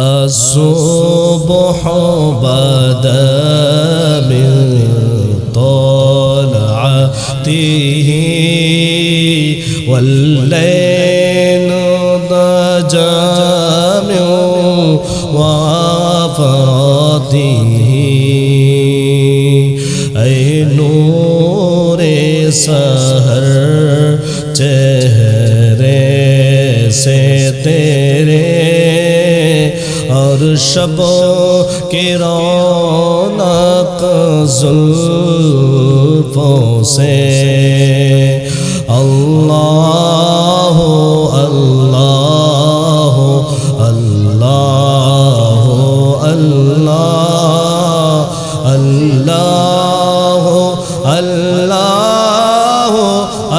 الصبح بدا من طلعته والليل ضجى من وفاته أي نور سهر شبوں کی رونق ظلفوں سے۔ اللہ اللہ اللہ اللہ اللہ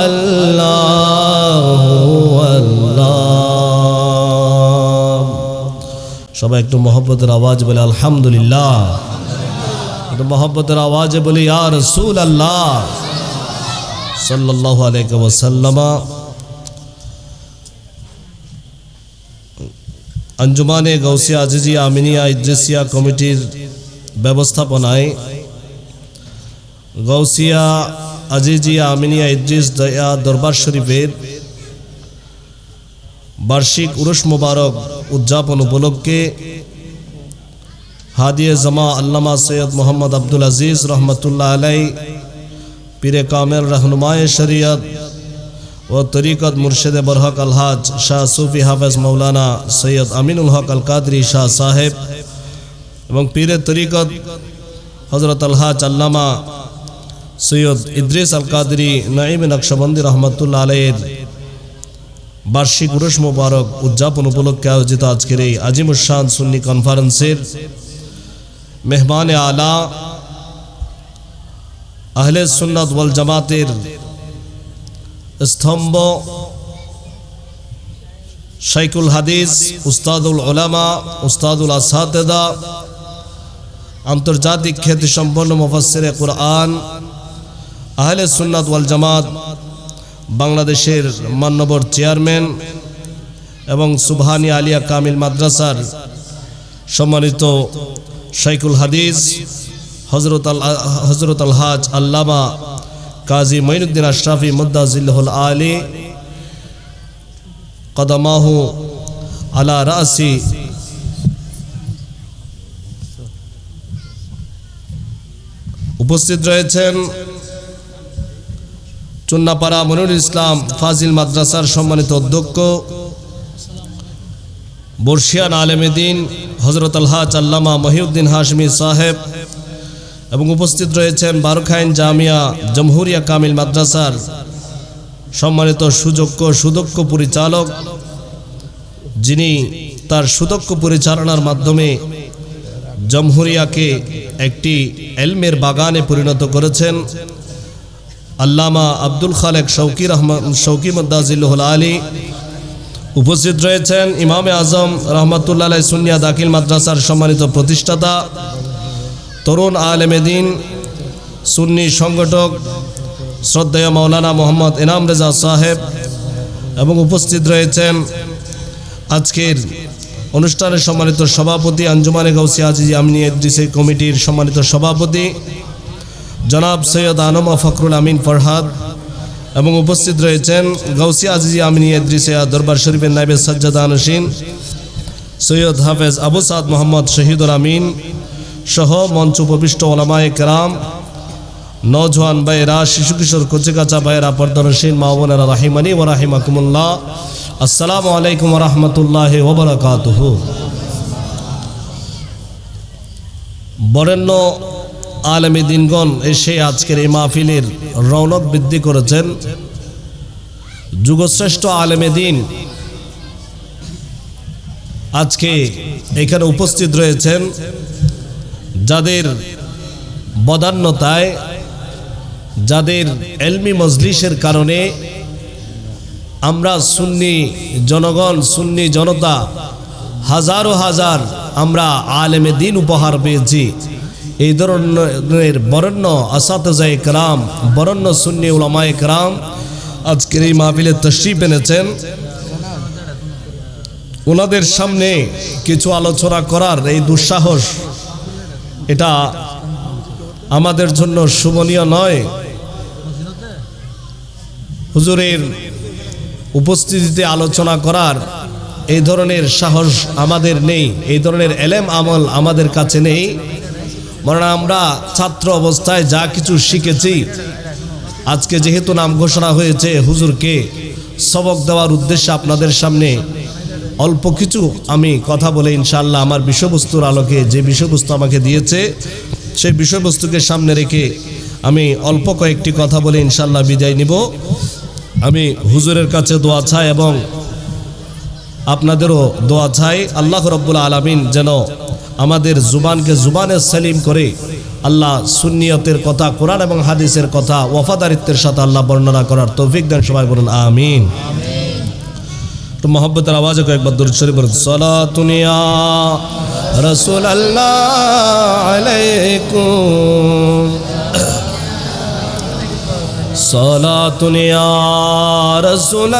اللہ সবাই একটু মহব্বতের আওয়াজ বলে, আলহামদুলিল্লাহ। একটু মহব্বতের আওয়াজে বলি, ইয়া রসুল আল্লাহ আলাইহি আঞ্জুমানে গৌসিয়া আজিজি আমিনিয়া ইদ্রিসিয়া কমিটির ব্যবস্থাপনায় গৌসিয়া আজিজিয়া আমিনিয়া ইদ্রিস দয়া দরবার শরীফের বার্ষিক উরুস মুবারক উদযাপন উপলক্ষে হাদিয়ে জামা আল্লামা সৈয়দ মোহাম্মদ আব্দুল আজিজ রহমতুল্লাহ আলাই, পীরে কামের রহনুমায় শরিয়ত ও তরিকত মুর্শেদে বরহক আলহাজ শাহ সুফি হাফেজ মৌলানা সৈয়দ আমিনুল হক আল কাদরি শাহ সাহেব এবং পীরে তরিকত হজরত আলহাজ আল্লামা সৈয়দ ইদ্রিস আল কাদরি নাইম নকশবন্দি রহমতুল্লাহ আলাইয়ের বার্ষিক উরস মোবারক উদযাপন উপলক্ষে আয়োজিত আজকের এই আজিমুসান সুন্নি কনফারেন্সের মেহমান আলা আহলে সুন্নাত ওয়াল জামাতের স্তম্ভ শাইকুল হাদিস উস্তাদুল ওলামা উস্তাদুল আসাতেদা, আন্তর্জাতিক খ্যাতি সম্পন্ন মুফাসসিরে কোরআন, আহলে সুন্নাত ওয়াল জামাত বাংলাদেশের মান্যবর চেয়ারম্যান এবং সুবহানি আলিয়া কামিল মাদ্রাসার সম্মানিত শাইকুল হাদিস হজরত আল হজরত আল্লামা কাজী মঈনুদ্দিন আশরাফি মুদাজিল্লাহুল আলী কদমাহু আলা রাসি। উপস্থিত রয়েছেন চুন্নাপাড়া মনিরুল ইসলাম ফাজিল মাদ্রাসার সম্মানিত অধ্যক্ষ বর্ষিয়ান আলেমেদিন হজরত আলহাজ আল্লামা মহিউদ্দিন হাশমি সাহেব এবং উপস্থিত রয়েছেন বারুখাইন জামিয়া জমহুরিয়া কামিল মাদ্রাসার সম্মানিত সুযোগ্য সুদক্ষ পরিচালক, যিনি তার সুদক্ষ পরিচালনার মাধ্যমে জমহুরিয়াকে একটি এলমের বাগানে পরিণত করেছেন। আল্লামা আব্দুল খালেক শৌকি রহমান, শৌকি মদ্দাজিল্লুল আলী উপস্থিত রয়েছেন। ইমামে আজম রহমতুল্লাহ সুনিয়া দাখিল মাদ্রাসার সম্মানিত প্রতিষ্ঠাতা, তরুণ আলেমেদিন সুন্নি সংগঠক শ্রদ্ধেয় মৌলানা মোহাম্মদ এনাম রেজা সাহেব এবং উপস্থিত রয়েছেন আজকের অনুষ্ঠানের সম্মানিত সভাপতি আঞ্জুমানে গৌসি আজিজি আমনি এদ্রিসে কমিটির সম্মানিত সভাপতি। জনাব সৈয়দ আনমা ফখরুল আমিন ফরহাদ এবং উপস্থিত রয়েছেন গৌসি আজিজি আমিনী এদ্রিসিয়া দরবার শরীফের নাইবে সজ্জাদ আনসিন, সৈয়দ হাফেজ আবু সাদ মোহাম্মদ শহীদুল আমিন সহ মঞ্চ উপবিষ্ট ওলামায়ে কেরাম নজওয়ান ভাইয়েরা, শিশু কিশোর কচিকাচা ভাইয়েরা, পর্দনসীন মাহবুনারা রাহিমানি ও রাহিমাকুমুল্লাহ। আসসালামু আলাইকুম রহমতুল্লাহ ওবরাকাতুহ বরেণ্য আলমী দিনগণ এসে আজকের এই মাহফিলের রৌনক বৃদ্ধি করেছেন। যুগশ্রেষ্ঠ আলেমে দিন আজকে এখানে উপস্থিত রয়েছেন, যাদের বদান্যতায়, যাদের এলমি মজলিসের কারণে আমরা সুন্নি জনগণ, সুন্নি জনতা হাজারো হাজার আমরা আলেমে দিন উপহার পেয়েছি। এই ধরনের বরণ্য আসাতজায় কালাম বরণ্য সুন্নি উলামায় কালাম আজকের এই মাহফিলে তশরিফ এনেছেন। ওনাদের সামনে কিছু আলোচনা করার এই দুঃসাহস, এটা আমাদের জন্য শুভনীয় নয়। হুজুরের উপস্থিতিতে আলোচনা করার এই ধরনের সাহস আমাদের নেই, এই ধরনের এলেম আমল আমাদের কাছে নেই। বরং আমরা ছাত্র অবস্থায় যা কিছু শিখেছি, আজকে যেহেতু নাম ঘোষণা হয়েছে, হুজুরকে সবক দেওয়ার উদ্দেশ্যে আপনাদের সামনে অল্প কিছু আমি কথা বলে ইনশাল্লাহ আমার বিষয়বস্তুর আলোকে যে বিষয়বস্তু আমাকে দিয়েছে, সেই বিষয়বস্তুকে সামনে রেখে আমি অল্প কয়েকটি কথা বলে ইনশাল্লাহ বিদায় নিব। আমি হুজুরের কাছে দোয়া চাই এবং আপনাদেরও দোয়া চাই, আল্লাহ রব্বুল আলমিন যেন আমাদের জুবানকে জুবানে সেলিম করে আল্লাহ সুন্নিয়তের কথা, কোরআন এবং হাদিসের কথা ওয়াফাদারিত্বের সাথে আল্লাহ বর্ণনা করার তৌফিক দেন, সবাই বলুন আমিন। তো মোহব্বতের আওয়াজে কয়েকবার দূর শরীফ বলুন সলাতুনিয়া রসুল আল্লাহ আলাইকুম। সলাতুনিয়া রসুল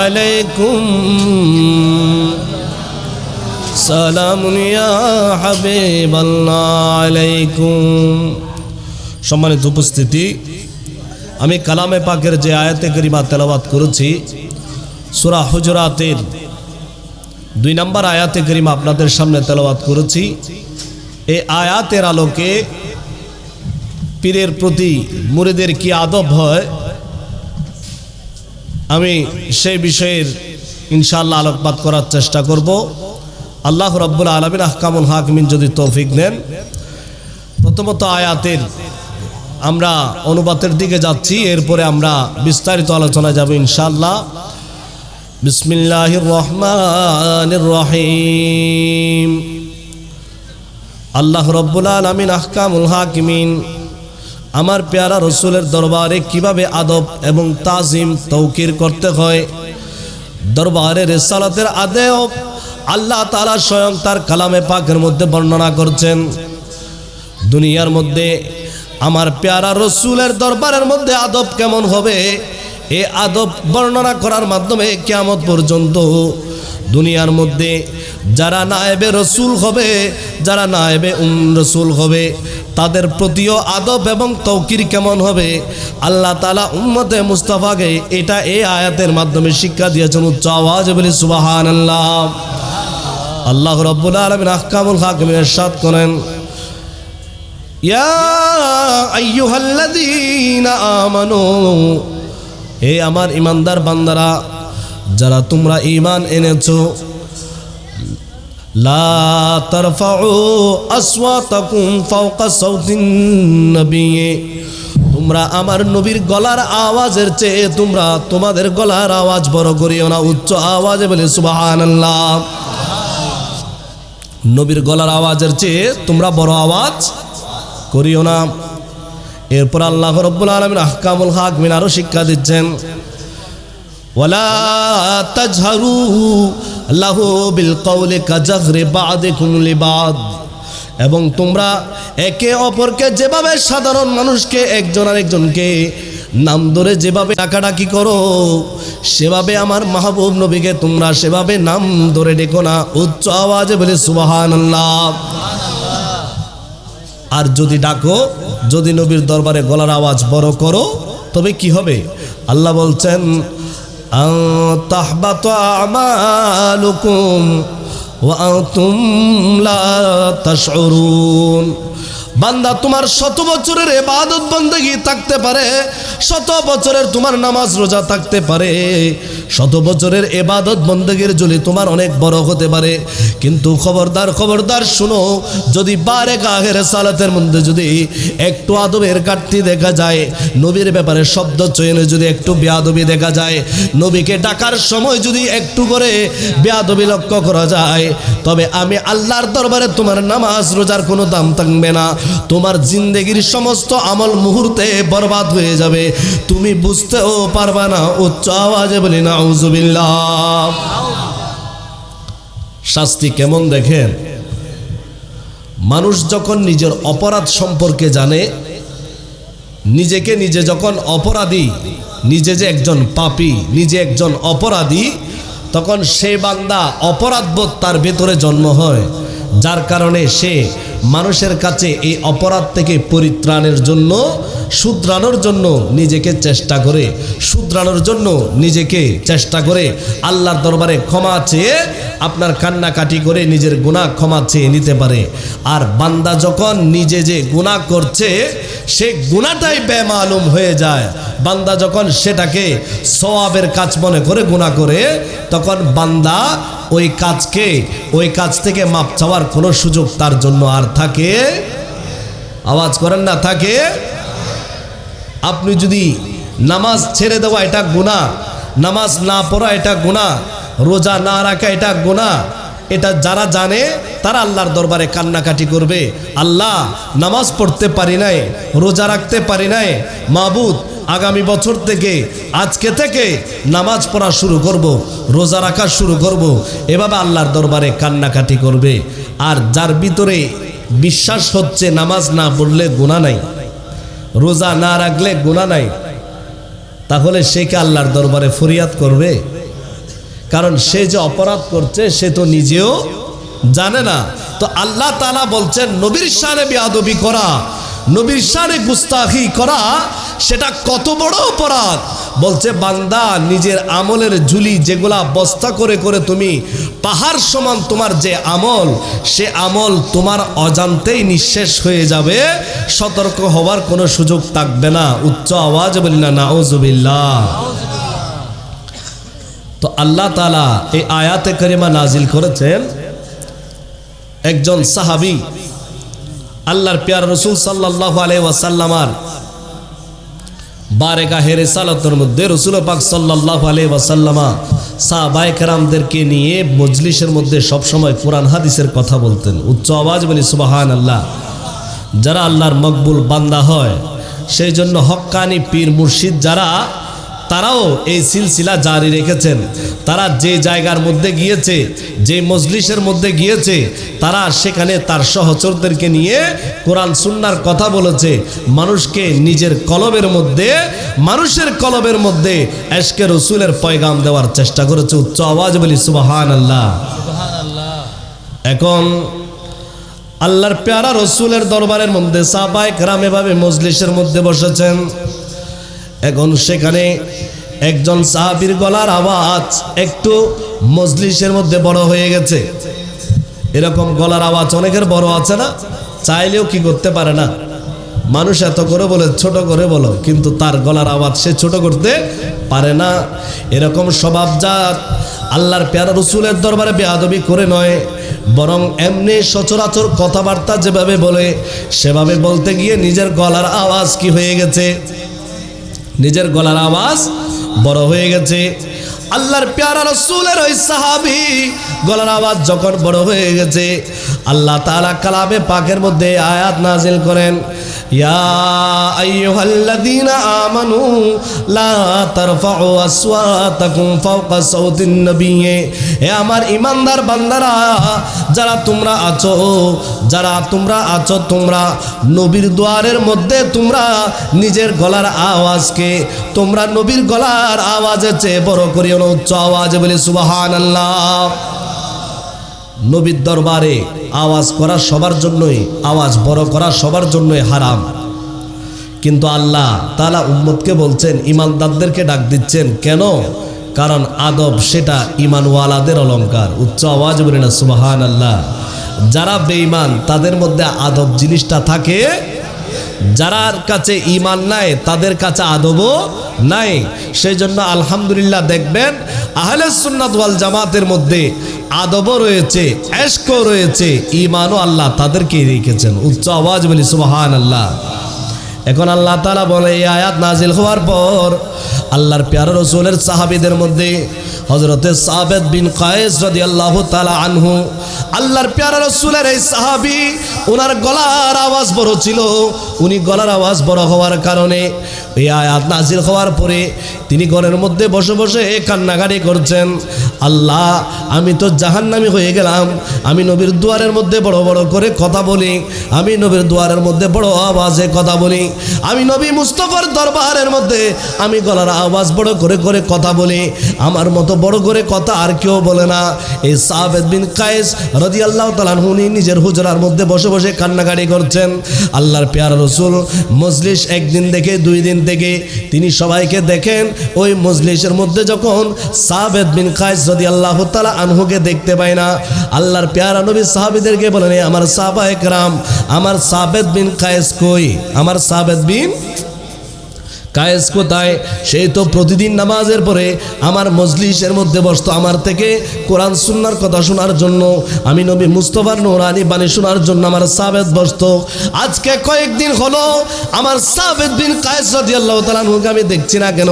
আলাইকুম। আলাইকুম। সম্মানিত উপস্থিতি, আমি কালামে পাকের যে আয়াতে করিমা তেলাবাত করেছি, সুরা হুজরাতের দুই নম্বর আয়াতে করিমা আপনাদের সামনে তেলাবাত করেছি। এই আয়াতের আলোকে পীরের প্রতি মুরিদের কি আদব হয়, আমি সেই বিষয়ের ইনশাল্লাহ আলোকপাত করার চেষ্টা করব। আল্লাহ রব্বুল আলমিন আহকামুল হাকমিন যদি তৌফিক নেন প্রথমত আয়াতের আমরা অনুবাদের দিকে যাচ্ছি, এরপরে আমরা বিস্তারিত আলোচনায় যাব ইনশাল্লাহ বিসমিল্লাহির রহমান রহিম। আল্লাহ রব্বুল আলমিন আহকামুল হাকিমিন আমার পেয়ারা রসুলের দরবারে কীভাবে আদব এবং তাজিম তৌকির করতে হয়? দরবারে রেসালাতের আদেও আল্লাহ তালা স্বয়ং তার কালামে পাকের মধ্যে বর্ণনা করছেন, দুনিয়ার মধ্যে আমার পেয়ারা রসুলের দরবারের মধ্যে আদব কেমন হবে? এ আদব বর্ণনা করার মাধ্যমে কেমন পর্যন্ত দুনিয়ার মধ্যে যারা নায়েবে রসুল হবে, যারা নায়েবে উম রসুল হবে, তাদের প্রতিও আদব এবং তৌকির কেমন হবে? আল্লাহ তালা উম্মতে মুস্তাফাকে এটা এই আয়াতের মাধ্যমে শিক্ষা দিয়েছেন, উচ্চ আওয়াজ বলে সুবাহান আল্লাহ আল্লাহ রব্বুল আলমিন আহকামুল হাকিমের সাত করেন। হে আমার ইমানদার বান্দারা, যারা তোমরা ইমান এনেছো তোমরা আমার নবীর গলার আওয়াজের চেয়ে তোমরা তোমাদের গলার আওয়াজ বড় করিও না, উচ্চ আওয়াজে বলে সুবহানাল্লাহ। নবীর গলার আওয়াজের চেয়ে তোমরা বড় আওয়াজ করিও না। এরপর আল্লাহ রব্বুল আলমিন আহকামুল হাকমিন আরও শিক্ষা দিচ্ছেন। বিল কাজাহরি বাদিকুম লিবাদ। এবং তোমরা একে অপরকে যেভাবে সাধারণ মানুষকে একজন আরেকজনকে নাম ধরে যেভাবে ডাকাডাকি করো, সেভাবে আমার মাহবুব নবীকে তোমরা সেভাবে নাম ধরে ডেকো না। উচ্চ আওয়াজে বলে সুবাহান আর যদি ডাকো, যদি নবীর দরবারে গলার আওয়াজ বড় করো, তবে কি হবে? আল্লাহ বলছেন আমালুকুম লা তাশউরুন। বান্দা, তোমার শত বছরের এবাদত বন্দেগি থাকতে পারে, শত বছরের তোমার নামাজ রোজা থাকতে পারে। শত বছরের এবাদত বন্দেগির জলি তোমার অনেক বড় হতে পারে। কিন্তু খবরদার খবরদার শুনো, যদি বারে গাহের সালাতের মধ্যে যদি একটু আদবের ঘাটতি দেখা যায়, নবীর ব্যাপারে শব্দ চয়নে যদি একটু বেয়াদবি দেখা যায়, নবীকে ডাকার সময় যদি একটু করে বেয়াদবি লক্ষ্য করা যায়, তবে আমি আল্লাহর দরবারে তোমার নামাজ, রোজার কোনো দাম থাকবে না। তোমার জিন্দেগির সমস্ত আমল মুহূর্তে বরবাদ হয়ে যাবে। তুমি বুঝতেও পারবা না, উচ্চ আওয়াজে বলি না শাস্তি কেমন দেখেন? মানুষ যখন নিজের অপরাধ সম্পর্কে জানে, নিজেকে নিজে যখন অপরাধী, নিজে যে একজন পাপী, নিজে একজন অপরাধী, তখন সে বান্দা অপরাধবোধ তার ভেতরে জন্ম হয়, যার কারণে সে মানুষের কাছে এই অপরাধ থেকে পরিত্রাণের জন্য, শুধরানোর জন্য নিজেকে চেষ্টা করে, শুধরানোর জন্য নিজেকে চেষ্টা করে আল্লাহর দরবারে ক্ষমা চেয়ে আপনার কান্নাকাটি করে নিজের গুণা ক্ষমা চেয়ে নিতে পারে। আর বান্দা যখন নিজে যে গুণা করছে, সে গুণাটাই বেমালুম হয়ে যায়। বান্দা যখন সেটাকে সওয়াবের কাজ মনে করে গুণা করে, তখন বান্দা ওই কাজকে, ওই কাজ থেকে মাপ চাওয়ার কোনো সুযোগ তার জন্য আর থাকে। আওয়াজ করেন না, থাকে। আপনি যদি নামাজ ছেড়ে দেওয়া এটা গুণা নামাজ না পড়া এটা গুণা রোজা না রাখা এটা গুণা এটা যারা জানে তারা আল্লাহর দরবারে কান্নাকাটি করবে। আল্লাহ নামাজ পড়তে পারি নাই, রোজা রাখতে পারি নাই, মাবুদ আগামী বছর থেকে, আজকে থেকে নামাজ পড়া শুরু করব, রোজা রাখা শুরু করব। এভাবে আল্লাহর দরবারে কান্নাকাটি করবে। আর যার ভিতরে বিশ্বাস হচ্ছে নামাজ না পড়লে গুণা নাই, রোজা না রাখলে গুণা নাই, তাহলে সে কি আল্লাহর দরবারে ফরিয়াদ করবে? কারণ সে যে অপরাধ করছে, সে তো নিজেও জানে না। তো আল্লাহ তালা বলছেন, নবীর সানে বেয়াদবি করা নবীর সানে গুস্তাখি করা, সেটা কত বড় অপরাধ? বলছে, বান্দা, নিজের আমলের ঝুলি যেগুলা বস্তা করে করে তুমি পাহাড় সমান তোমার যে আমল, সে আমল তোমার অজান্তেই নিঃশেষ হয়ে যাবে, সতর্ক হওয়ার কোনো সুযোগ থাকবে না। উচ্চ আওয়াজ বলি না, নাউজুবিল্লাহ। তো আল্লাহ তালা এই আয়াতে করিমা নাজিল করেছেন, একজন সাহাবি আল্লাহর পিয়ার রসুল সাল্লাহ আলাই ওয়াসাল্লামার হেরে রেসালতের মধ্যে রসুল পাক সাল্লাহ আলাই ওয়াসাল্লামা সাহাবায়ে কেরামদেরকে নিয়ে মজলিসের মধ্যে সবসময় কোরআন হাদিসের কথা বলতেন। উচ্চ আওয়াজ বলি সুবাহান আল্লাহ যারা আল্লাহর মকবুল বান্দা হয় সেই জন্য হক্কানি পীর মুর্শিদ যারা তারাও এই সিলসিলা জারি রেখেছেন। তারা যে জায়গার মধ্যে গিয়েছে, যে মজলিসের মধ্যে গিয়েছে, তারা সেখানে তার সহচরদেরকে নিয়ে কোরআন সুন্নার কথা বলেছে। মানুষকে নিজের কলবের মধ্যে, মানুষের কলবের মধ্যে এশকে রসুলের পয়গাম দেওয়ার চেষ্টা করেছে। উচ্চ আওয়াজ বলি সুবাহান আল্লাহ এখন আল্লাহর পেয়ারা রসুলের দরবারের মধ্যে সাবাই গ্রামে মজলিসের মধ্যে বসেছেন। এখন সেখানে একজন সাহাবির গলার আওয়াজ একটু মজলিসের মধ্যে বড় হয়ে গেছে। এরকম গলার আওয়াজ অনেকের বড় আছে না? চাইলেও কি করতে পারে না? মানুষ এত করে বলে, ছোট করে বলো। কিন্তু তার গলার আওয়াজ সে ছোট করতে পারে না। এরকম স্বভাব স্বভাবজাত, আল্লাহর পেয়ারা রসুলের দরবারে বেয়াদবি করে নয়, বরং এমনি সচরাচর কথাবার্তা যেভাবে বলে, সেভাবে বলতে গিয়ে নিজের গলার আওয়াজ কি হয়ে গেছে? নিজের গলার আওয়াজ বড় হয়ে গেছে। আল্লাহর পেয়ারা রসুলের ওই সাহাবি গলার আওয়াজ যখন বড় হয়ে গেছে, আল্লাহ তাআলা কালামে পাকের মধ্যে আয়াত নাজিল করেন আমার ইমানদার বান্দারা, যারা তোমরা আছো, যারা তোমরা আছো, তোমরা নবীর দুয়ারের মধ্যে তোমরা নিজের গলার আওয়াজকে, তোমরা নবীর গলার আওয়াজের চেয়ে বড় করিও না উচ্চ আওয়াজ বলে সুবাহান আল্লাহ নবীর দরবারে আওয়াজ করা সবার জন্যই, আওয়াজ বড় করা সবার জন্যই হারাম। কিন্তু আল্লাহ তালা উম্মতকে বলছেন, ইমানদারদেরকে ডাক দিচ্ছেন, কেন? কারণ আদব সেটা ইমানওয়ালাদের অলংকার। উচ্চ আওয়াজ বলি না সুবাহান আল্লাহ যারা বেঈমান, তাদের মধ্যে আদব জিনিসটা থাকে যারার কাছে ইমান নাই, তাদের কাছে আদবও নাই। সেই জন্য আলহামদুলিল্লাহ দেখবেন, আহলে সুন্নাত ওয়াল জামাতের মধ্যে আদবও রয়েছে এশক রয়েছে ইমানও আল্লাহ তাদেরকেই রেখেছেন। উচ্চ আওয়াজ বলি সুবাহান আল্লাহ এখন আল্লাহ তালা বলে, এই আয়াত নাজিল হওয়ার পর আল্লাহর প্যার রসুলের সাহাবিদের মধ্যে হজরতে সাবেদ বিন কায়েস রদি আল্লাহ তালা আনহু, আল্লাহর প্যারা রসুলের এই সাহাবি ওনার গলার আওয়াজ বড় ছিল। উনি গলার আওয়াজ বড় হওয়ার কারণে এই আয়াত নাজিল হওয়ার পরে তিনি ঘরের মধ্যে বসে বসে কান্নাকাটি করছেন। আল্লাহ, আমি তো জাহান্নামি হয়ে গেলাম। আমি নবীর দুয়ারের মধ্যে বড় বড় করে কথা বলি। আমি নবীর দুয়ারের মধ্যে বড় আওয়াজে কথা বলি। আমি নবী মুস্তফার দরবারের মধ্যে আমি গলার আওয়াজ বড় করে করে কথা বলে, আমার মতো বড় করে কথা আর কেউ বলে না। এই সাবেদ বিন কায়েস রদি আল্লাহ তালাহুনি নিজের হুজরার মধ্যে বসে বসে কান্নাকাটি করছেন। আল্লাহর পেয়ার রসুল, মজলিস একদিন দেখে দুই দিন থেকে তিনি সবাইকে দেখেন, ওই মজলিসের মধ্যে যখন সাবেদ বিন কায়েস রদি আল্লাহ তালা আনহুকে দেখতে পায় না, আল্লাহর পেয়ারা নবী সাহাবিদেরকে বলেন, "এ আমার সাহাবা একরাম আমার সাবেদ বিন কায়েস কই? আমার সাবেদ বিন কায়েস কোথায়? সেই তো প্রতিদিন নামাজের পরে আমার মজলিসের মধ্যে বসতো। আমার থেকে কোরআন, সুন্নার কথা শোনার জন্য। আমি নবী মুস্তফার নোরানি বাণী শোনার জন্য আমার সাবেদ বসত। আজকে কয়েকদিন হলো আমার সাবেদ বিন কায়েস রাদি আল্লাহ তালানহুকে আমি দেখছি না কেন?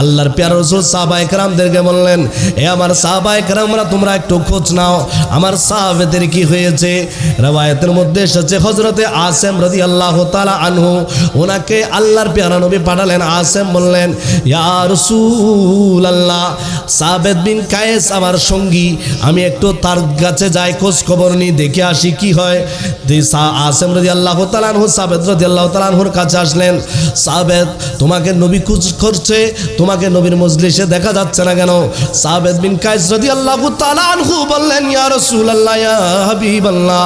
আল্লাহর পেয়ার রসুল সাহবা একরামদেরকে বললেন, এ আমার সাহবা একরামরা তোমরা একটু খোঁজ নাও। আমার সাহাবেদের কি হয়েছে? রেওয়ায়তের মধ্যে এসেছে হজরতে আসেম রদি আল্লাহ তালা আনহু। ওনাকে আল্লাহর পেয়ারা নবী পাঠালেন। আসেম বললেন, ইয়া রসুল আল্লাহ সাবেদ বিন কায়েস আমার সঙ্গী, আমি একটু তার কাছে যাই খোঁজ খবর নিই, দেখে আসি কি হয়। আসেম রদি আল্লাহ তালানহু সাবেদ রদি আল্লাহ তালানহুর কাছে আসলেন, সাবেদ, তোমাকে নবী খুঁজ করছে, তোমাকে নবীর মজলিসে দেখা যাচ্ছে না কেন? সাবেদ বিন কায়েস রদি আল্লাহ তালানহু বললেন, ইয়া রসুল আল্লাহ ইয়া হাবিব আল্লাহ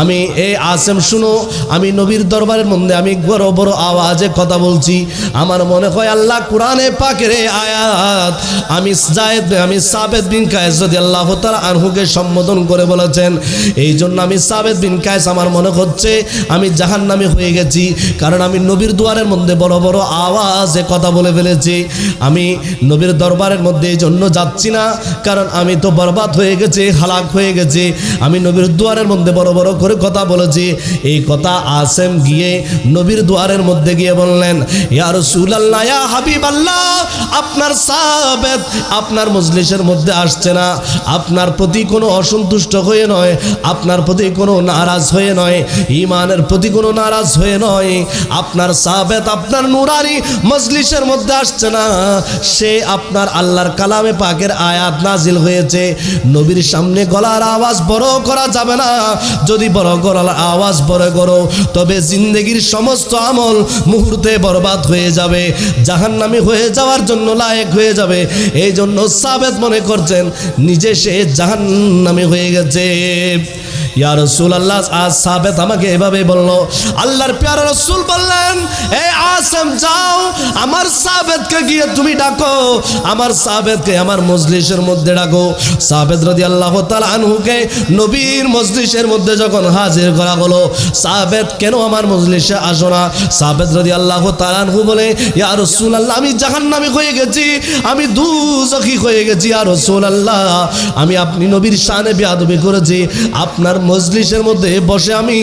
আমি এই আসেম শুনো, আমি নবীর দরবারের মধ্যে আমি বড় বড় আওয়াজে কথা বলছি, আমার মনে হয় আল্লাহ কোরআনে পাকের আয়াত আমি জায়েদ, আমি সাবেদ বিন কায়েস যদি আল্লাহ তাআলা আনহুকে সম্বোধন করে বলেছেন। এই জন্য আমি সাবেদ বিন কায়েস, আমার মনে হচ্ছে আমি জাহান্নামী হয়ে গেছি, কারণ আমি নবীর দুয়ারের মধ্যে বড় বড় আওয়াজে কথা বলে ফেলেছি। আমি নবীর দরবারের মধ্যে এই জন্য যাচ্ছি না, কারণ আমি তো বরবাদ হয়ে গেছি, হালাক হয়ে গেছি। আমি নবীর দুয়ারের মধ্যে বড় বড় করে কথা বলেছি। এই কথা আসেম গিয়ে নবীর দুয়ারের মধ্যে গিয়ে বললেন, ইয়া আপনার আপনার মজলিসের মধ্যে আসছে না। আপনার প্রতি কোনো অসন্তুষ্ট হয়ে নয়, আপনার প্রতি কোনো নারাজ হয়ে নয় ইমানের প্রতি কোনো নারাজ হয়ে নয়। আপনার সাবেত আপনার মজলিসের মধ্যে আসছে না। সে আপনার আল্লাহর কালামে পাকের আয়াত নাজিল হয়েছে। নবীর সামনে গলার আওয়াজ বড় করা যাবে না। যদি বড় গলার আওয়াজ বড় করো, তবে জিন্দগির সমস্ত আমল মুহূর্তে বরবাদ হয়ে যাবে। জাহান্নামী হয়ে যাওয়ার জন্য লায়েক হয়ে যাবে। এই জন্য সাবেদ মনে করছেন, নিজে সে জাহান্নামি হয়ে গেছে। ইয়া রসুল আল্লাহ আজ সাবেত আমাকে এভাবে বলল, আল্লাহর প্যারা রসুল বললেন, এ আসম, যাও, আমার সাবেদকে গিয়ে তুমি ডাকো, আমার সাবেদকে আমার মজলিসের মধ্যে ডাকো। সাবেদ রদি আল্লাহ আনহুকে নবীর মজলিসের মধ্যে যখন হাজির করা হলো সাবেদ কেন আমার মজলিসে আসো না? সাবেদ রদি আল্লাহ তালানহু বলে, ইয়া রসুল আল্লাহ আমি জাহান্নামী হয়ে গেছি, আমি দুজখি হয়ে গেছি আর রসুল আল্লাহ আমি আপনি নবীর শানে বেয়াদবি করেছি, আপনার মজলিসের মধ্যে বসে আমি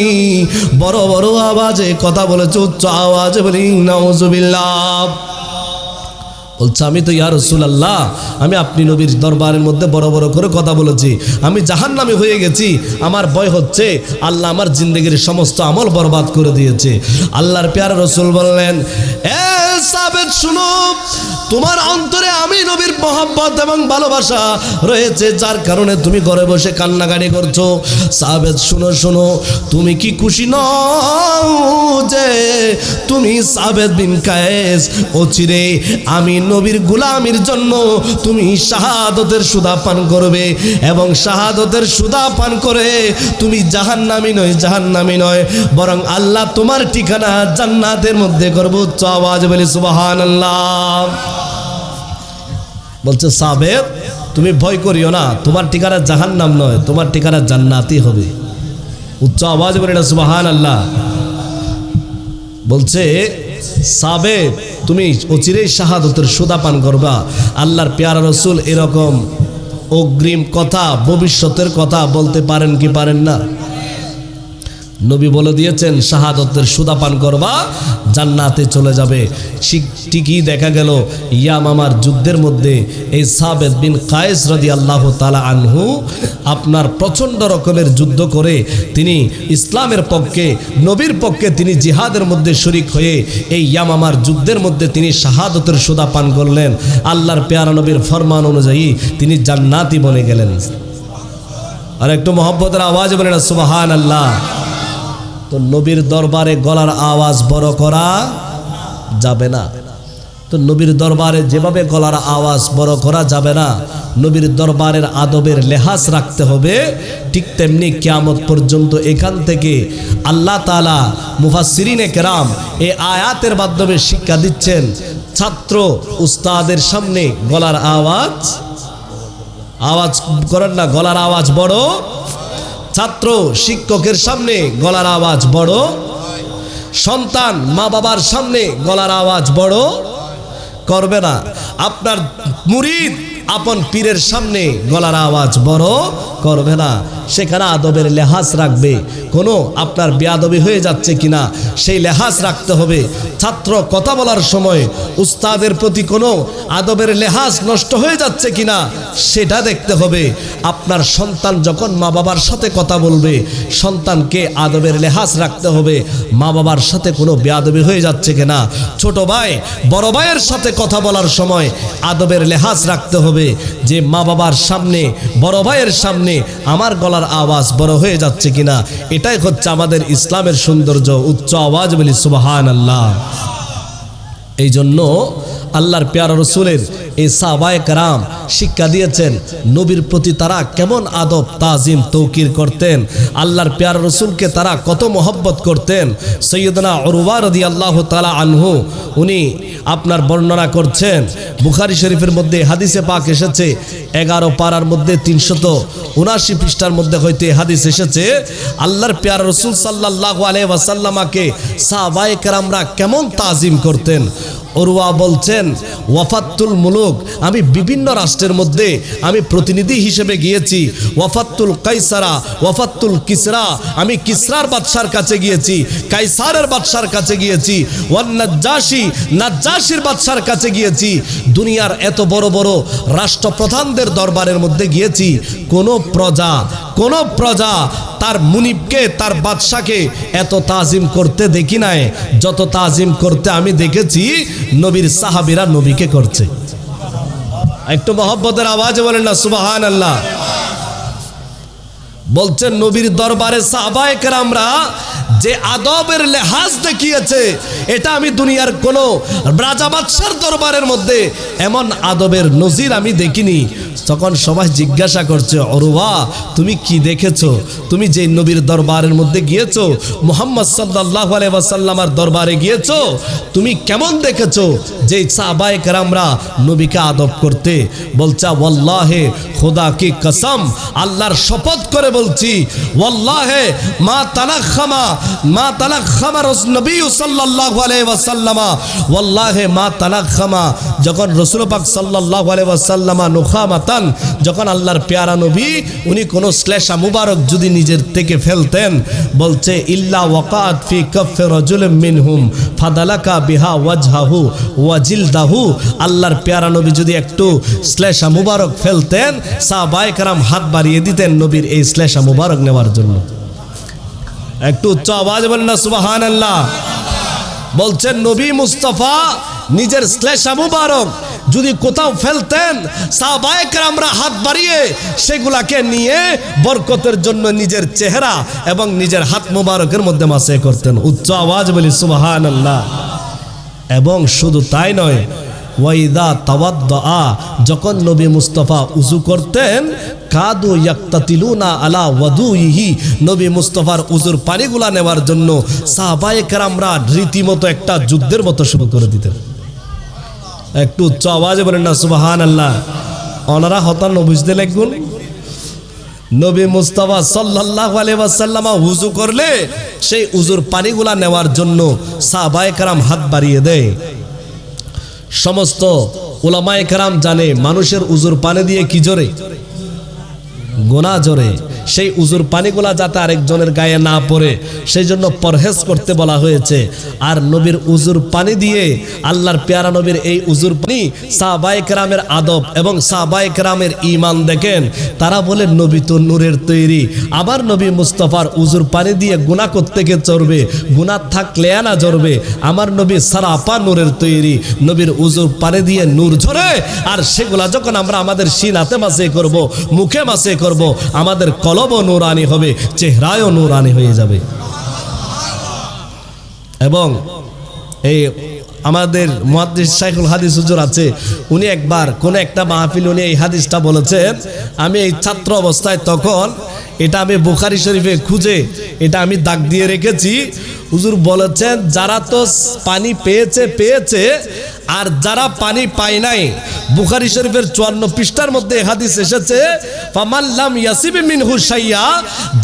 বড় বড় আওয়াজে কথা বলেছি উচ্চ আওয়াজে বলি নাউজুবিল্লাহ। বলছে, আমি তো ইয়া রসুল আল্লাহ আমি আপনি নবীর দরবারের মধ্যে বড় বড় করে কথা বলেছি। আমি জাহান্নামে হয়ে গেছি। আমার ভয় হচ্ছে, আল্লাহ আমার জিন্দগির সমস্ত আমল বরবাদ করে দিয়েছে। আল্লাহর পেয়ারা রসুল বললেন শুনো, তোমার অন্তরে আমি নবীর মহব্বত এবং ভালোবাসা রয়েছে, যার কারণে তুমি ঘরে বসে কান্নাকাটি করছ। সাবেদ শুনো শুনো, তুমি কি খুশি নও যে তুমি সাবেদ বিন কায়েস, অচিরে আমি নবীর গুলামির জন্য তুমি শাহাদতের সুদা পান করবে এবং শাহাদতের সুদা পান করে তুমি জাহান্নামি নয় জাহান্নামি নয়, বরং আল্লাহ তোমার ঠিকানা জান্নাতের মধ্যে করব উচ্চ আওয়াজ বলি সুবাহান আল্লাহ বলছে সাবেদ তুমি ভয় করিও না, তোমার ঠিকানা জাহান্নাম নয়, তোমার ঠিকানা জান্নাতি হবে। উচ্চ আওয়াজ বলে এটা সুবাহান আল্লাহ বলছে সাবে তুমি অচিরেই শাহাদতের সুদা পান করবা। আল্লাহর পেয়ারা রসুল এরকম অগ্রিম কথা, ভবিষ্যতের কথা বলতে পারেন কি পারেন না? নবী বলে দিয়েছেন, শাহাদতের সুদা পান করবা, জান্নাতে চলে যাবে। ঠিকই দেখা গেল ইয়ামামার যুদ্ধের মধ্যে এই সাবেদ বিন কায়েস রদি আল্লাহ তালা আনহু আপনার প্রচণ্ড রকমের যুদ্ধ করে তিনি ইসলামের পক্ষে, নবীর পক্ষে তিনি জিহাদের মধ্যে শরিক হয়ে এই ইয়ামামার যুদ্ধের মধ্যে তিনি শাহাদতের সুদা পান করলেন। আল্লাহর পেয়ারা নবীর ফরমান অনুযায়ী তিনি জান্নাতি বনে গেলেন। আর একটু মহব্বতের আওয়াজ বলে না সুবাহান আল্লাহ তো নবীর দরবারে গলার আওয়াজ বড় করা যাবে না। তো নবীর দরবারে যেভাবে গলার আওয়াজ বড় করা যাবে না, নবীর দরবারের আদবের লেহাজ রাখতে হবে। ঠিক তেমনি কিয়ামত পর্যন্ত এখান থেকে আল্লাহ তালা মুফাসিরিনে কেরাম এই আয়াতের মাধ্যমে শিক্ষা দিচ্ছেন, ছাত্র উস্তাদের সামনে গলার আওয়াজ আওয়াজ করেন না, গলার আওয়াজ বড় ছাত্র, শিক্ষকের সামনে গলার আওয়াজ বড়। সন্তান মা বাবার সামনে গলার আওয়াজ বড়। করবে না। আপনার মুরিদ আপন পীরের সামনে গলার আওয়াজ বড় করবে না। সেখানে আদবের লেহাজ রাখবে। কোনো আপনার বেয়াদবি হয়ে যাচ্ছে কিনা, সেই লেহাজ রাখতে হবে। ছাত্র কথা বলার সময় উস্তাদের প্রতি কোনো আদবের লেহাজ নষ্ট হয়ে যাচ্ছে কিনা, সেটা দেখতে হবে। আপনার সন্তান যখন মা বাবার সাথে কথা বলবে, সন্তানকে আদবের লেহাজ রাখতে হবে। মা বাবার সাথে কোনো বেয়াদবি হয়ে যাচ্ছে কিনা, ছোট ভাই, বড় ভাইয়ের সাথে কথা বলার সময় আদবের লেহাজ রাখতে হবে। যে মা বাবার সামনে, বড় ভাইয়ের সামনে আমার গলার আওয়াজ বড় হয়ে যাচ্ছে কিনা, এটাই হচ্ছে আমাদের ইসলামের সৌন্দর্য, উচ্চ আওয়াজ বলি সুবাহান আল্লাহ এই জন্য আল্লাহর পেয়ারা রসুলের এই সাবায় কারাম শিক্ষা দিয়েছেন, নবীর প্রতি তারা কেমন আদব, তাজিম, তৌকির করতেন, আল্লাহর পেয়ারা রসুলকে তারা কত মহব্বত করতেন। সৈয়দনা অরুবা রদি আল্লাহ তালা আনহু, উনি আপনার বর্ণনা করছেন, বুখারি শরীফের মধ্যে হাদিসে পাক এসেছে, এগারো পাড়ার মধ্যে তিনশত উনাশি পৃষ্ঠার মধ্যে হইতে হাদিস এসেছে, আল্লাহর পেয়ার রসুল সাল্লাহ আলহ ওয়াসাল্লামাকে সাহবায় কারামরা কেমন তাজিম করতেন। অরুয়া বলছেন, ওয়াফাত্তুল মুলুক, আমি বিভিন্ন রাষ্ট্রের মধ্যে আমি প্রতিনিধি হিসেবে গিয়েছি। ওয়াফাত্তুল কাইসারা, ওয়াফাত্তুল কিসরা, আমি কিসরার বাদশার কাছে গিয়েছি, কাইসারের বাদশার কাছে গিয়েছি, ওয়ান নাজ্জাসি বাদশার কাছে গিয়েছি। দুনিয়ার এত বড় বড় রাষ্ট্রপ্রধানদের দরবারের মধ্যে গিয়েছি। কোনো প্রজা কোনো প্রজা তার মুনিবকে, তার বাদশাকে এত তাজিম করতে দেখি নাই। যত তাজিম করতে আমি দেখেছি নবীর সাহাবিরা নবীকে করছে। একটু মহব্বতের আওয়াজ বলেন না সুবাহান আল্লাহ বলছেন, নবীর দরবারে সাহবায় আমরা যে আদবের লেহাজ দেখিয়েছে, এটা আমি দুনিয়ার কোনো রাজা বাদশার দরবারের মধ্যে এমন আদবের নজির আমি দেখিনি। তখন সবাই জিজ্ঞাসা করছে, অরুয়া, তুমি কি দেখেছ? তুমি যে নবীর দরবারের মধ্যে গিয়েছো, মোহাম্মদ সাল্লাহ আলাইসাল্লামার দরবারে গিয়েছো, তুমি কেমন দেখেছ? যে সাহবায় কেরামরা নবীকে আদব করতে বলছা, ওয়াল্লাহে, খোদা কি কসম, আল্লাহর শপথ করে বলছি, ওয়াল্লাহে, মা তানাক্ষমা মা তানাক্ষমা নবী সাল্লাল্লাহু আলাইহি ওয়াসাল্লামা, ওয়াল্লাহে, মা তানাক্ষমা যখন রাসূল পাক সাল্লাল্লাহু আলাইহি ওয়াসাল্লামা নুখামাতান যখন আল্লাহর পেয়ারা নবী, উনি কোনো শ্লেষা মুবারক যদি নিজের থেকে ফেলতেন, বলছে, ইল্লা ওয়াকাত ফি কাফে রাজুল মিনহুম, ফাদালাকা বিহা ওয়াজহাহু ওয়াজিলদাহু আল্লাহর পেয়ারা নবী যদি একটু শ্লেষা মুবারক ফেলতেন, সাহাবায়ে কারাম হাত বাড়িয়ে দিতেন নবীর এই শ্লেষা মুবারক নেওয়ার জন্য। একটু উচ্চ আওয়াজ বলেন না সুবাহান আল্লাহ বলছেন, নবী মুস্তফা, নিজের শ্লেষা মুবারক যদি কোথাও ফেলতেন আমরা হাত বাড়িয়ে সেগুলাকে নিয়ে বরকতের জন্য নিজের চেহারা এবং নিজের হাত মুবারকের মধ্যে মাসে করতেন। উচ্চ আওয়াজ বলি সুবাহান আল্লাহ এবং শুধু তাই নয়, ওয়াইদা তাওয়াদ্দা যখন নবী মুস্তফা উজু করতেন, কাদু ইয়াক্তাতিলুনা আলা ওয়াদুইহি, নবী মুস্তফার উজুর পানিগুলা নেওয়ার জন্য সাহাবায়ে কেরামরা রীতিমতো একটা যুদ্ধের মতো শুরু করে দিতেন। একটু উচ্চ আওয়াজে বলেন না সুবাহান আল্লাহ অনারা হতান বুঝতে লাগুন নবী মুস্তাফা সাল্লাহ আলাইসাল্লামা উজু করলে সেই উজুর পানিগুলা নেওয়ার জন্য সাহবায়ে কারাম হাত বাড়িয়ে দেয়। সমস্ত ওলামায়ে কারাম জানে মানুষের উজুর পানি দিয়ে কি জোরে? গোনা জোরে। সেই উজুর পানিগুলা যাতে আরেকজনের গায়ে না পড়ে, সেই জন্য পরহেজ করতে বলা হয়েছে। আর নবীর উজুর পানি দিয়ে আল্লাহর পেয়ারা নবীর এই উজুর পানি সাহবাইকরামের আদব এবং সাহবাইকরামের ইমান দেখেন। তারা বলে, নবী তো নূরের তৈরি। আবার নবী মুস্তফার উজুর পানি দিয়ে গুণা গিয়ে চড়বে? গুণা থাকলে না জ্বরবে আমার নবী সারাপা নূরের তৈরি। নবীর উজুর পানি দিয়ে নূর ঝরে। আর সেগুলা যখন আমরা আমাদের সিনাতে মাসে করব, মুখে মাসে করব, আমাদের কলবও নোরানি হবে, চেহারায়ও নোরানি হয়ে যাবে। এবং এই আমাদের মহাদিস শাইখুল হাদিস হুজুর আছে, উনি একবার কোন একটা মাহফিল উনি এই হাদিসটা বলেছেন আমি এই ছাত্র অবস্থায় তখন এটা আমি বুখারি শরীফে খুঁজে, এটা আমি দাগ দিয়ে রেখেছি হুজুর বলেছেন, যারা তো পানি পেয়েছে পেয়েছে, আর যারা পানি পায় নাই, বুখারি শরীফের চুয়ান্ন পৃষ্ঠার মধ্যে হাদিস এসেছে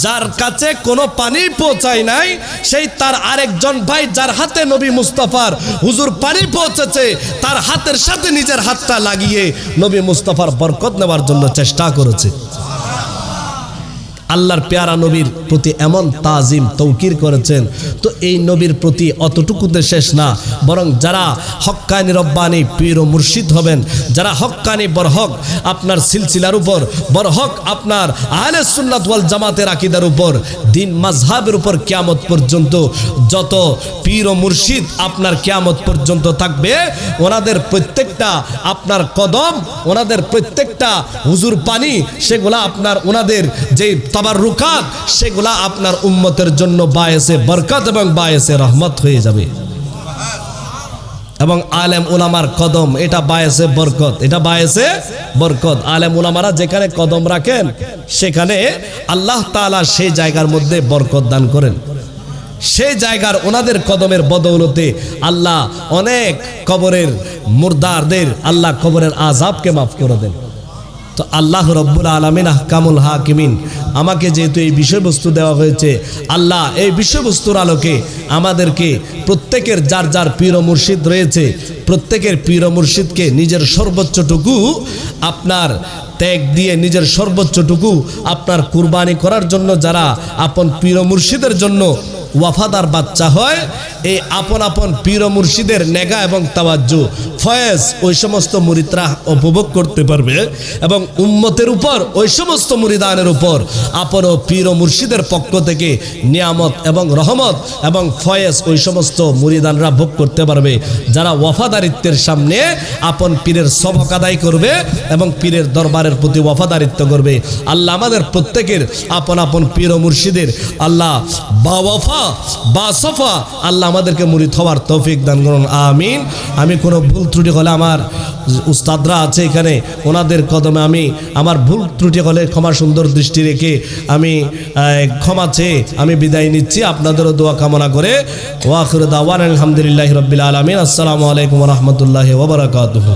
যার কাছে কোনো পানি পৌঁছায় নাই, সেই তার আরেকজন ভাই যার হাতে নবী মুস্তাফার হুজুর পানি পৌঁছেছে, তার হাতের সাথে নিজের হাতটা লাগিয়ে নবী মুস্তাফার বরকত নেওয়ার জন্য চেষ্টা করেছে। আল্লাহর পেয়ারা নবীর প্রতি এমন তাজিম, তৌকির করেছেন। তো এই নবীর প্রতি অতটুকুতে শেষ না, বরং যারা হক্কানি রব্বানি পীর ও মুর্শিদ হবেন, যারা হক্কানি বরহক আপনার সিলসিলার উপর, বরহক আপনার আহলে সুন্নাত ওয়াল জামাতের আকিদার উপর, দিন মাঝহাবের উপর কিয়ামত পর্যন্ত যত পীর ও মুর্শিদ আপনার কিয়ামত পর্যন্ত থাকবে, ওনাদের প্রত্যেকটা আপনার কদম, ওনাদের প্রত্যেকটা হুজুর পানি, সেগুলা আপনার, ওনাদের যে তাবার রুকাত, সেগুলা আপনার উম্মতের জন্য বায়েসে বরকত এবং বায়েসে রহমত হয়ে যাবে। এবং আলেম উলামার কদম, এটা বায়েসে বরকত, এটা বায়েসে বরকত। আলেম উলামারা যেখানে কদম রাখেন, সেখানে আল্লাহ তাআলা সেই জায়গার মধ্যে বরকত দান করেন। সেই জায়গার ওনাদের কদমের বদৌলতে আল্লাহ অনেক কবরের মুর্দারদের, আল্লাহ কবরের আজাবকে মাফ করে দেন। তো আল্লাহ রব্বুল আলমিন আহকামুল হাকিমিন, আমাকে যেহেতু এই বিষয়বস্তু দেওয়া হয়েছে, আল্লাহ এই বিষয়বস্তুর আলোকে আমাদেরকে প্রত্যেকের যার যার পীর মুর্শিদ রয়েছে, প্রত্যেকের পীর মুর্শিদকে নিজের সর্বোচ্চটুকু আপনার ত্যাগ দিয়ে নিজের সর্বোচ্চটুকু আপনার কুরবানি করার জন্য, যারা আপন পীর মুর্শিদের জন্য ওয়াফাদার বাচ্চা হয়, এই আপন আপন পীর মুর্শিদের নেগা এবং তাওয়াজ্জু। ফয়েজ, ওই সমস্ত মুরিদরা উপভোগ করতে পারবে এবং উম্মতের উপর, ওই সমস্ত মুরিদানের উপর আপন ও পীর মুর্শিদের পক্ষ থেকে নিয়ামত এবং রহমত এবং ফয়েজ, ওই সমস্ত মুরিদানরা ভোগ করতে পারবে। যারা ওয়াফাদারিত্বের সামনে আপন পীরের সবক আদায় করবে এবং পীরের দরবারের প্রতি ওয়াফাদারিত্ব করবে। আল্লাহ আমাদের প্রত্যেকের, আপন আপন পীর মুর্শিদের, আল্লাহ বা ওয়াফা বা সফা, আল্লাহ আমাদেরকে মুরিদ হওয়ার তৌফিক দান করুন, আমিন। আমি কোনো ভুল ত্রুটি হলে আমার উস্তাদরা আছে এখানে, ওনাদের কদমে আমি আমার ভুল ত্রুটি হলে ক্ষমা সুন্দর দৃষ্টি রেখে আমি ক্ষমা চেয়ে আমি বিদায় নিচ্ছি। আপনাদেরও দোয়া কামনা করে। ওয়াখির দাওয়ান আলহামদুলিল্লাহ রবিল আলমিন। আসসালামু আলাইকুম রহমতুল্লাহ ওবরাকাতুহ